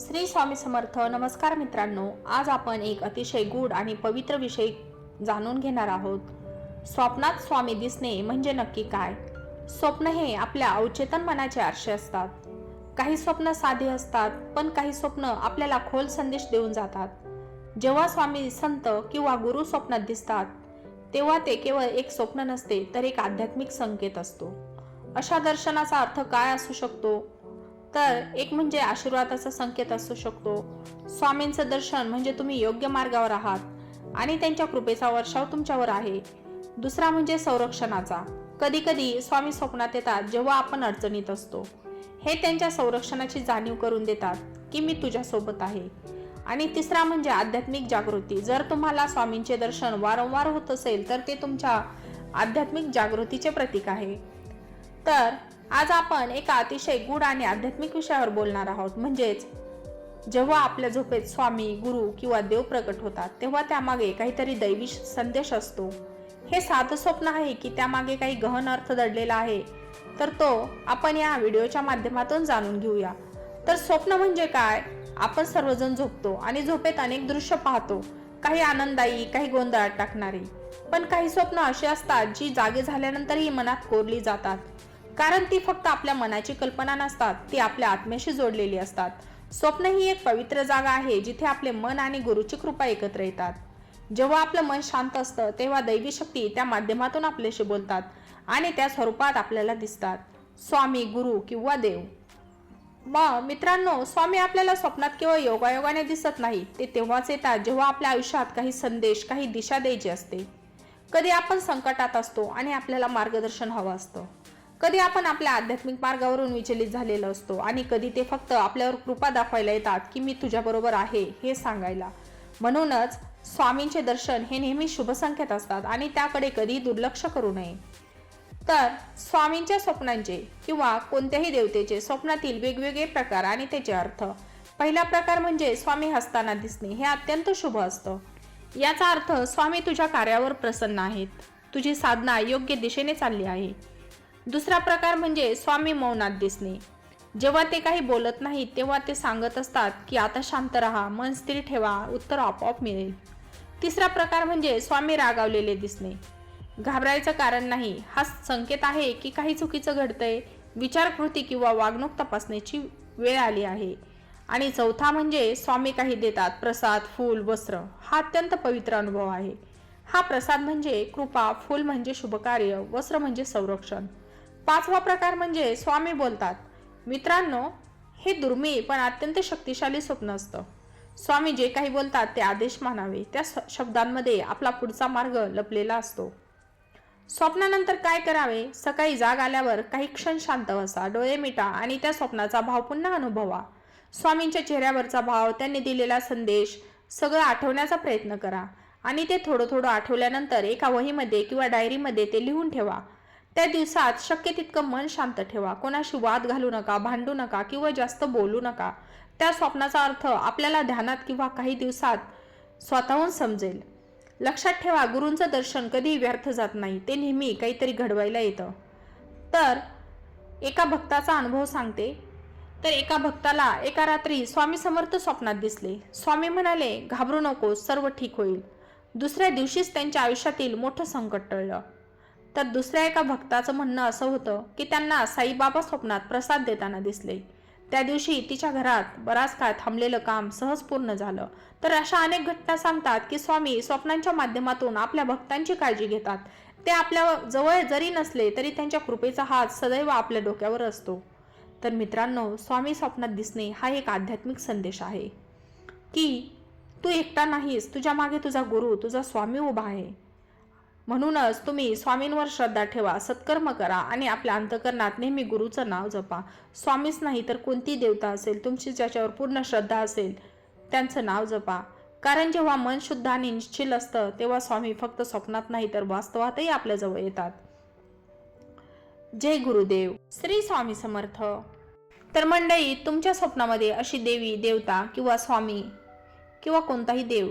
श्री स्वामी समर्थ नमस्कार मित्रांनो. आज आपण एक अतिशय गूढ आणि पवित्र विषय जाणून घेणार आहोत. स्वप्नात स्वामी दिसणे म्हणजे नक्की काय? स्वप्न हे आपल्या अवचेतन मनाचे आरसे असतात. काही स्वप्न साधे असतात पण काही स्वप्न आपल्याला खोल संदेश देऊन जातात. जेव्हा स्वामी संत किंवा गुरु स्वप्नात दिसतात तेव्हा ते केवळ एक स्वप्न नसते तर एक आध्यात्मिक संकेत असतो. अशा दर्शनाचा अर्थ काय असू शकतो? तर एक म्हणजे आशीर्वादाचा संकेत असू शकतो. स्वामींचं दर्शन म्हणजे तुम्ही योग्य मार्गावर आहात आणि त्यांच्या कृपेचा वर्षाव तुमच्यावर आहे. दुसरा म्हणजे संरक्षणाचा. कधी कधी स्वामी स्वप्नात येतात जेव्हा आपण अडचणीत असतो. हे त्यांच्या संरक्षणाची जाणीव करून देतात की मी तुझ्यासोबत आहे. आणि तिसरा म्हणजे आध्यात्मिक जागृती. जर तुम्हाला स्वामींचे दर्शन वारंवार होत असेल तर ते तुमच्या आध्यात्मिक जागृतीचे प्रतीक आहे. तर आज आपण एका अतिशय गुढ आणि आध्यात्मिक विषयावर बोलणार आहोत. म्हणजेच जेव्हा आपल्या झोपेत स्वामी गुरु किंवा देव प्रकट होतात तेव्हा त्यामागे काहीतरी दैवी संदेश असतो. हे साधं स्वप्न आहे की त्यामागे काही गहन अर्थ दडलेला आहे. तर तो आपण या व्हिडिओच्या माध्यमातून जाणून घेऊया. तर स्वप्न म्हणजे काय? आपण सर्वजण झोपतो आणि झोपेत अनेक दृश्य पाहतो. काही आनंददायी काही गोंधळात टाकणारी. पण काही स्वप्न अशी असतात जी जागे झाल्यानंतरही मनात कोरली जातात. कारण ती फक्त आपल्या मनाची कल्पना नसतात ती आपल्या आत्म्याशी जोडलेली असतात. स्वप्न ही एक पवित्र जागा आहे जिथे आपले मन आणि गुरुची कृपा एकत्र येतात. जेव्हा आपलं मन शांत असतं तेव्हा दैवी शक्ती त्या माध्यमातून आपल्याशी बोलतात आणि त्या स्वरूपात आपल्याला दिसतात. स्वामी गुरु किंवा देव. मग मित्रांनो स्वामी आपल्याला स्वप्नात केवळ योगायोगाने दिसत नाही ते तेव्हाच येतात जेव्हा आपल्या आयुष्यात काही संदेश काही दिशा द्यायची असते. कधी आपण संकटात असतो आणि आपल्याला मार्गदर्शन हवं असतं. कधी आपण आपल्या आध्यात्मिक मार्गावरून विचलित झालेलो असतो आणि कधी ते फक्त आपल्यावर कृपा दाखवायला येतात की मी तुझ्याबरोबर आहे हे सांगायला. म्हणूनच स्वामींचे दर्शन हे नेहमी शुभसंख्येत असतात आणि त्याकडे कधी दुर्लक्ष करू नये. तर स्वामींच्या स्वप्नांचे किंवा कोणत्याही देवतेचे स्वप्नातील वेगवेगळे प्रकार आणि त्याचे अर्थ. पहिला प्रकार म्हणजे स्वामी हसताना दिसणे हे अत्यंत शुभ असतं. याचा अर्थ स्वामी तुझ्या कार्यावर प्रसन्न आहेत. तुझी साधना योग्य दिशेने चालली आहे. दुसरा प्रकार म्हणजे स्वामी मौनात दिसणे. जेव्हा ते काही बोलत नाहीत तेव्हा ते सांगत असतात की आता शांत राहा मन स्थिर ठेवा उत्तर आपोआप मिळेल. तिसरा प्रकार म्हणजे स्वामी रागावलेले दिसणे. घाबरायचं कारण नाही. हा संकेत आहे की काही चुकीचं घडतंय विचारकृती किंवा वागणूक तपासण्याची वेळ आली आहे. आणि चौथा म्हणजे स्वामी काही देतात प्रसाद फूल वस्त्र. हा अत्यंत पवित्र अनुभव आहे. हा प्रसाद म्हणजे कृपा फूल म्हणजे शुभकार्य वस्त्र म्हणजे संरक्षण. पाचवा प्रकार म्हणजे स्वामी बोलतात. मित्रांनो हे दुर्मिळ पण अत्यंत शक्तिशाली स्वप्न असतं. स्वामी जे काही बोलतात ते आदेश मानावे. त्या शब्दांमध्ये आपला पुढचा मार्ग लपलेला असतो. स्वप्नानंतर काय करावे? सकाळी जाग आल्यावर काही क्षण शांत बसा डोळे मिटा आणि त्या स्वप्नाचा भाव पुन्हा अनुभवा. स्वामींच्या चेहऱ्यावरचा भाव त्यांनी दिलेला संदेश सगळं आठवण्याचा प्रयत्न करा. आणि ते थोडं थोडं आठवल्यानंतर एका वहीमध्ये किंवा डायरीमध्ये ते लिहून ठेवा. त्या दिवसात शक्य तितकं मन शांत ठेवा. कोणाशी वाद घालू नका भांडू नका किंवा जास्त बोलू नका. त्या स्वप्नाचा अर्थ आपल्याला ध्यानात किंवा काही दिवसात स्वतःहून समजेल. लक्षात ठेवा गुरूंचं दर्शन कधीही व्यर्थ जात नाही. ते नेहमी काहीतरी घडवायला येतं. तर एका भक्ताचा अनुभव सांगते. तर एका भक्ताला एका रात्री स्वामी समर्थ स्वप्नात दिसले. स्वामी म्हणाले घाबरू नको सर्व ठीक होईल. दुसऱ्या दिवशीच त्यांच्या आयुष्यातील मोठं संकट टळलं. तर दुसऱ्या एका भक्ताचं म्हणणं असं होतं की त्यांना साईबाबा स्वप्नात प्रसाद देताना दिसले. त्या दिवशी तिच्या घरात बराच काळ थांबलेलं काम सहज पूर्ण झालं. तर अशा अनेक घटना सांगतात की स्वामी स्वप्नांच्या माध्यमातून आपल्या भक्तांची काळजी घेतात. ते आपल्या जवळ जरी नसले तरी त्यांच्या कृपेचा हात सदैव आपल्या डोक्यावर असतो. तर मित्रांनो स्वामी स्वप्नात दिसणे हा एक आध्यात्मिक संदेश आहे. की तू एकटा नाहीस तुझ्या मागे तुझा गुरु तुझा स्वामी उभा आहे. म्हणूनच तुम्ही स्वामींवर श्रद्धा ठेवा सत्कर्म करा आणि आपल्या अंतकरणात नेहमी गुरुचं नाव जपा. स्वामीच नाही तर कोणती देवता असेल तुमची ज्याच्यावर पूर्ण श्रद्धा असेल त्यांचं नाव जपा. कारण जेव्हा मन शुद्ध आणि निश्चिल असतं तेव्हा स्वामी फक्त स्वप्नात नाही तर वास्तवातही आपल्याजवळ येतात. जय गुरुदेव. श्री स्वामी समर्थ. तर मंडळी तुमच्या स्वप्नामध्ये अशी देवी देवता किंवा स्वामी किंवा कोणताही देव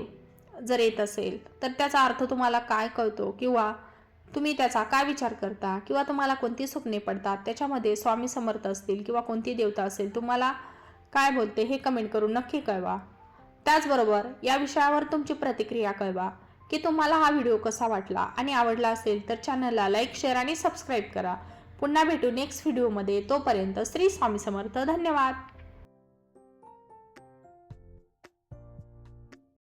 जर येत असेल तर त्याचा अर्थ तुम्हाला काय कळतो? किंवा तुम्ही त्याचा काय विचार करता? किंवा तुम्हाला कोणती स्वप्ने पडतात? त्याच्यामध्ये स्वामी समर्थ असतील किंवा कोणती देवता असेल तुम्हाला काय बोलते हे कमेंट करून नक्की कळवा. त्याचबरोबर या विषयावर तुमची प्रतिक्रिया कळवा की तुम्हाला हा व्हिडिओ कसा वाटला आणि आवडला असेल तर चॅनलला लाईक शेअर आणि सबस्क्राईब करा. पुन्हा भेटू नेक्स्ट व्हिडिओमध्ये तोपर्यंत श्री स्वामी समर्थ. धन्यवाद!